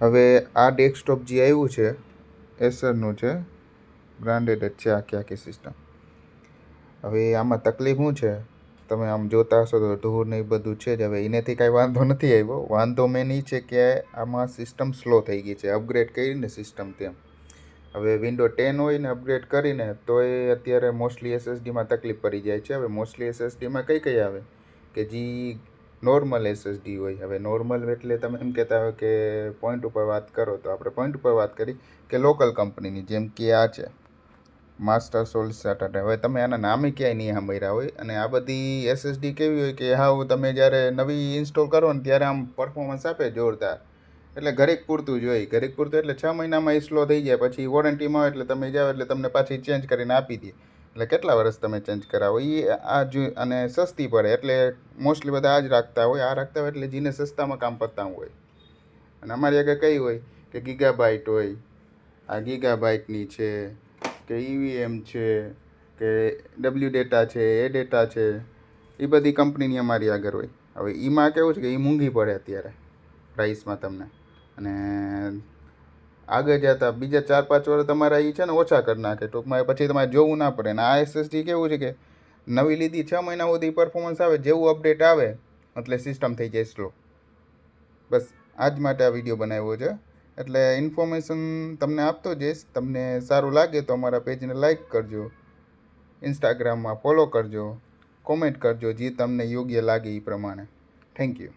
હવે આ ડેસ્કટોપ જે આવ્યું છે એસરનું છે બ્રાન્ડેડ જ છે આખી આખી સિસ્ટમ હવે આમાં તકલીફ શું છે? તમે આમ જોતા હશો તો ઢોર ને એ બધું છે જ. હવે એનેથી કાંઈ વાંધો નથી આવ્યો. વાંધો મેન એ છે કે આમાં સિસ્ટમ સ્લો થઈ ગઈ છે. અપગ્રેડ કરીને સિસ્ટમ તેમ. હવે વિન્ડો ટેન હોય ને અપગ્રેડ કરીને, તો એ અત્યારે મોસ્ટલી એસએસડીમાં તકલીફ પડી જાય છે. હવે મોસ્ટલી એસએસડીમાં કઈ કઈ આવે? કે જે નોર્મલ એસએસડી હોય. હવે નોર્મલ એટલે તમે એમ કહેતા હોય કે પોઈન્ટ ઉપર વાત કરો તો આપણે પોઈન્ટ ઉપર વાત કરી કે લોકલ કંપનીની જેમ કે આ છે. માસ્ટર સોલ સેટર હવે તમે આના નામે ક્યાંય નહીં સાંભળ્યા હોય અને આ બધી એસએસડી કેવી હોય કે હા તમે જ્યારે નવી ઇન્સ્ટોલ કરો ને ત્યારે આમ પરફોર્મન્સ આપે જોરદાર. એટલે ઘરેક પૂરતું જોઈએ ઘડીક પૂરતું એટલે છ મહિનામાં એ સ્લો થઈ જાય. પછી વોરંટીમાં હોય એટલે તમે જાઓ એટલે તમને પાછી ચેન્જ કરીને આપી દે. એટલે કેટલા વર્ષ તમે ચેન્જ કરાવો? એ આ જો અને સસ્તી પડે, એટલે મોસ્ટલી બધા આ જ રાખતા હોય. આ રાખતા હોય એટલે જેને સસ્તામાં કામ પતતા હોય. અને અમારી આગળ કઈ હોય? કે ગીગાબાઇટ હોય, આ ગીગાબાઇટની છે, કે ઈવીએમ છે, કે ડબલ્યુ ડેટા છે એ ડેટા છે એ બધી કંપનીની અમારી આગળ હોય. હવે એમાં કેવું છે કે એ મોંઘી પડે અત્યારે પ્રાઇસમાં તમને. અને આગળ જતા બીજા ચાર પાંચ વર્ષ તમારા એ છે ને ઓછા કરી નાખે. ટૂંકમાં પછી તમારે જોવું ના પડે. ને આ એસએસડી કેવું છે કે નવી લીધી છ મહિના સુધી પરફોર્મન્સ આવે, જેવું અપડેટ આવે, એટલે સિસ્ટમ થઈ જાય સ્લો બસ, આજ માટે આ વીડિયો બનાવ્યો છે. એટલે ઇન્ફોર્મેશન તમને આપતો જઈશ. તમને સારું લાગે તો અમારા પેજને લાઈક કરજો. ઇન્સ્ટાગ્રામમાં ફોલો કરજો. કોમેન્ટ કરજો, જે તમને યોગ્ય લાગે એ પ્રમાણે. Thank you